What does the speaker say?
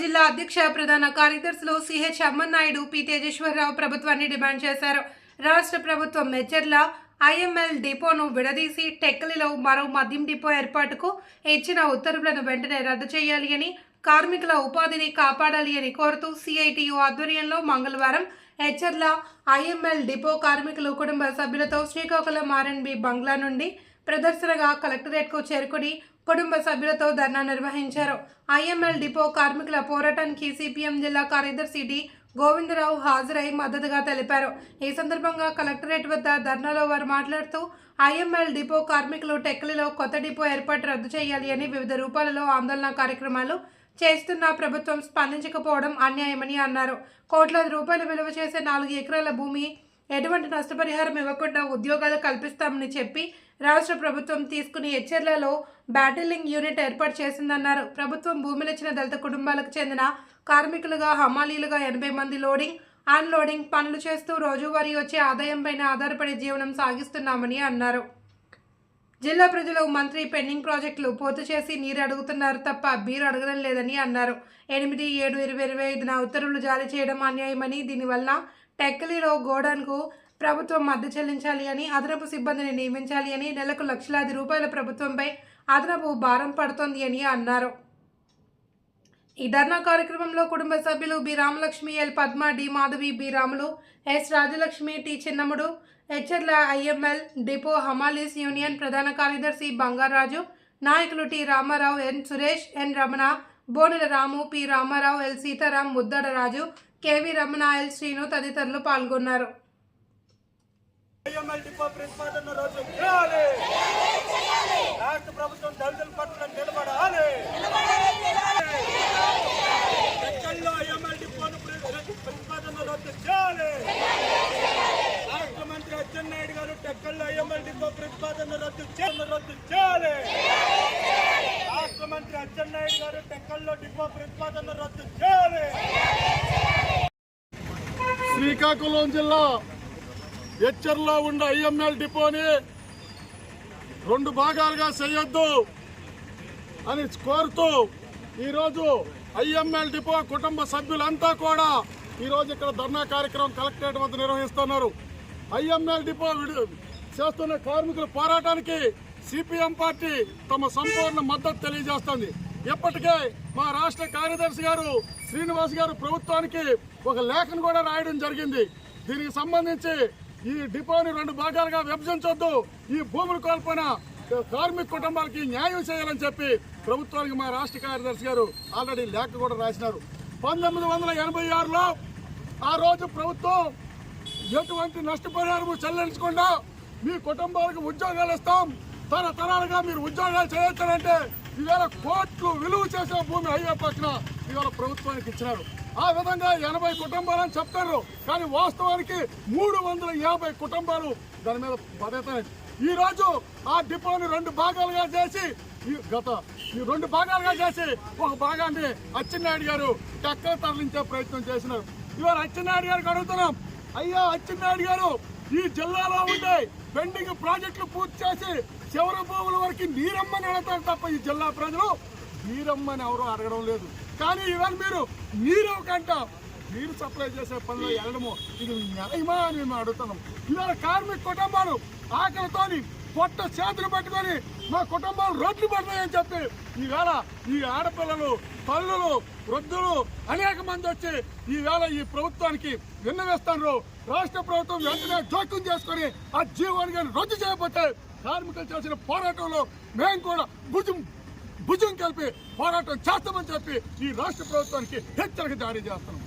జిల్లా అధ్యక్ష ప్రధాన కార్యదర్శులు సిహెచ్ అమ్మన్నాయుడు పి తేజేశ్వరరావు ప్రభుత్వాన్ని డిమాండ్ చేశారు. రాష్ట్ర ప్రభుత్వం మెచ్చర్ల ఐఎంఎల్ డిపోను విడదీసి టెక్కలిలో మరో మద్యం డిపో ఏర్పాటుకు ఇచ్చిన ఉత్తర్వులను వెంటనే రద్దు చేయాలి అని కార్మికుల ఉపాధిని కాపాడాలి అని కోరుతూ సిఐటియు ఆధ్వర్యంలో మంగళవారం హెచ్చర్ల ఐఎంఎల్ డిపో కార్మికులు కుటుంబ సభ్యులతో శ్రీకాకుళం ఆర్ఎన్బి బంగ్లా నుండి ప్రదర్శనగా కలెక్టరేట్కు చేరుకుని కుటుంబ సభ్యులతో ధర్నా నిర్వహించారు. ఐఎంఎల్ డిపో కార్మికుల పోరాటానికి సిపిఎం జిల్లా కార్యదర్శి డి. గోవిందరావు హాజరై మద్దతుగా తెలిపారు. ఈ సందర్భంగా కలెక్టరేట్ వద్ద ధర్నాలో వారు మాట్లాడుతూ ఐఎంఎల్ డిపో కార్మికులు టెక్కలిలో కొత్త డిపో ఏర్పాటు రద్దు చేయాలి అని వివిధ రూపాలలో ఆందోళన కార్యక్రమాలు చేస్తున్న ప్రభుత్వం స్పందించకపోవడం అన్యాయమని అన్నారు. కోట్లాది రూపాయలు విలువ చేసే నాలుగు ఎకరాల భూమి ఎటువంటి నష్టపరిహారం ఇవ్వకుండా ఉద్యోగాలు కల్పిస్తామని చెప్పి రాష్ట్ర ప్రభుత్వం తీసుకుని హెచ్చర్లలో బ్యాటిలింగ్ యూనిట్ ఏర్పాటు చేసిందన్నారు. ప్రభుత్వం భూమిలిచ్చిన దళిత కుటుంబాలకు చెందిన కార్మికులుగా హమాలీలుగా ఎనభై మంది లోడింగ్ అన్లోడింగ్ పనులు చేస్తూ రోజువారీ వచ్చే ఆదాయం పైన ఆధారపడి జీవనం సాగిస్తున్నామని అన్నారు. జిల్లా ప్రజలు మంత్రి పెండింగ్ ప్రాజెక్టులు పూర్తి చేసి నీరు అడుగుతున్నారు తప్ప బీరు అడగడం లేదని అన్నారు. ఎనిమిది ఏడు ఇరవై ఇరవై ఐదున ఉత్తర్వులు జారీ చేయడం అన్యాయమని దీనివల్ల టెక్కలిలో గోడౌన్కు ప్రభుత్వం మద్దతు చెల్లించాలి అని అదనపు సిబ్బందిని నియమించాలి అని నెలకు లక్షలాది రూపాయల ప్రభుత్వంపై అదనపు భారం పడుతోంది అని అన్నారు. ఈ ధర్నా కార్యక్రమంలో కుటుంబ సభ్యులు B. Ramalakshmi L. Padma D. Madhavi B. Ramulu S. Rajalakshmi T. Chinnamudu హెచ్ఎర్ల IML depot హమాలీస్ యూనియన్ ప్రధాన కార్యదర్శి బంగారాజు నాయకులు T. Ramarao N. Suresh N. Ramana Bonela Ramu P. Ramarao L. Sitaram Muddadaraju KV Ramana L Srinu తదితరులు పాల్గొన్నారు. IML depot ప్రతిపాదన రోజు చేయాలి. రాష్ట్ర ప్రభుత్వం దళితుల పట్ల నిలబడాలి. ఎక్కల్లో ఐఎంఎల్ డిపోను ప్ర- ప్రతిపాదన రద్దు చేయాలి. రాష్ట్ర మంత్రి అచ్చెన్నాయుడు గారు టెక్కల్లో ఐఎంఎల్ డిపో ప్రతిపాదన రద్దు చేయాలి రద్దు చేయాలి. రాష్ట్ర మంత్రి అచ్చెన్నాయుడు గారు టెక్కల్లో డిపో ప్రతిపాదన రద్దు చేయాలి. శ్రీకాకుళం జిల్లా ఎచ్చర్లో ఉన్న ఐఎంఎల్ డిపోని రెండు భాగాలుగా చేయొద్దు అని కోరుతూ ఈరోజు ఐఎంఎల్ డిపో కుటుంబ సభ్యులంతా కూడా ఈరోజు ఇక్కడ ధర్నా కార్యక్రమం కలెక్టరేట్ వద్ద నిర్వహిస్తున్నారు. ఐఎంఎల్ డిపో చేస్తున్న కార్మికుల పోరాటానికి సిపిఎం పార్టీ తమ సంపూర్ణ మద్దతు తెలియజేస్తుంది. ఇప్పటికే మా రాష్ట్ర కార్యదర్శి గారు శ్రీనివాస్ గారు ప్రభుత్వానికి ఒక లేఖను కూడా రాయడం జరిగింది. దీనికి సంబంధించి ఈ డిపోని రెండు భాగాలుగా విభజించొద్దు. ఈ భూములు కోల్పోయిన కార్మిక కుటుంబాలకి న్యాయం చేయాలని చెప్పి ప్రభుత్వానికి మా రాష్ట్ర కార్యదర్శి గారు ఆల్రెడీ లేఖ కూడా రాసినారు. పంతొమ్మిది వందల ఎనభై ఆరులో ఆ రోజు ప్రభుత్వం ఎటువంటి నష్టపరిహారం చెల్లించకుండా మీ కుటుంబాలకు ఉద్యోగాలు ఇస్తాం. తరతరాలుగా మీరు ఉద్యోగాలు చేయొచ్చారంటే ఇవాళ కోట్లు విలువ చేసే భూమి హైవే పక్కన ఇవాళ ప్రభుత్వానికి ఇచ్చినారు. ఆ విధంగా ఎనభై కుటుంబాలని చెప్తారు. కానీ వాస్తవానికి మూడు వందల యాభై కుటుంబాలు దాని మీద పడతాయి ఈ రోజు ఆ డిపోని రెండు భాగాలుగా చేసి ఈ గత ఈ రెండు భాగాలుగా చేసి ఒక భాగాన్ని అచ్చెన్నాయుడు గారు టెక్కలు తరలించే ప్రయత్నం చేసినారు. ఇవాళ అచ్చెన్నాయుడు గారికి అడుగుతున్నాం. అయ్యా అచ్చెన్నాయుడు గారు ఈ జిల్లాలో ఉండే పెండింగ్ ప్రాజెక్టులు పూర్తి చేసి చివరి భూముల వరకు నీరమ్మని అడతారు తప్ప ఈ జిల్లా ప్రజలు నీరమ్మని ఎవరు అడగడం లేదు. కానీ ఇవాళ మీరు నీరు కంట నీరు సప్లై చేసే పనిలో వెళ్ళడము ఇది న్యాయమా అని మేము అడుగుతున్నాం. ఇవాళ కార్మిక కుటుంబాలు ఆకలితోని పొట్ట చేతులు పట్టుకొని మా కుటుంబాలు రోడ్లు పడతాయని చెప్పి ఈవేళ ఈ ఆడపిల్లలు తల్లులు వృద్ధులు అనేక మంది వచ్చి ఈవేళ ఈ ప్రభుత్వానికి విన్నవేస్తారు. రాష్ట్ర ప్రభుత్వం వెంటనే జోక్యం చేసుకొని ఆ జీవాన్ని కానీ రద్దు చేయబోతే కార్మికులు చేసిన పోరాటంలో మేము కూడా భుజం భుజం కలిపి పోరాటం చేస్తామని చెప్పి ఈ రాష్ట్ర ప్రభుత్వానికి హెచ్చరిక జారీ చేస్తున్నాం.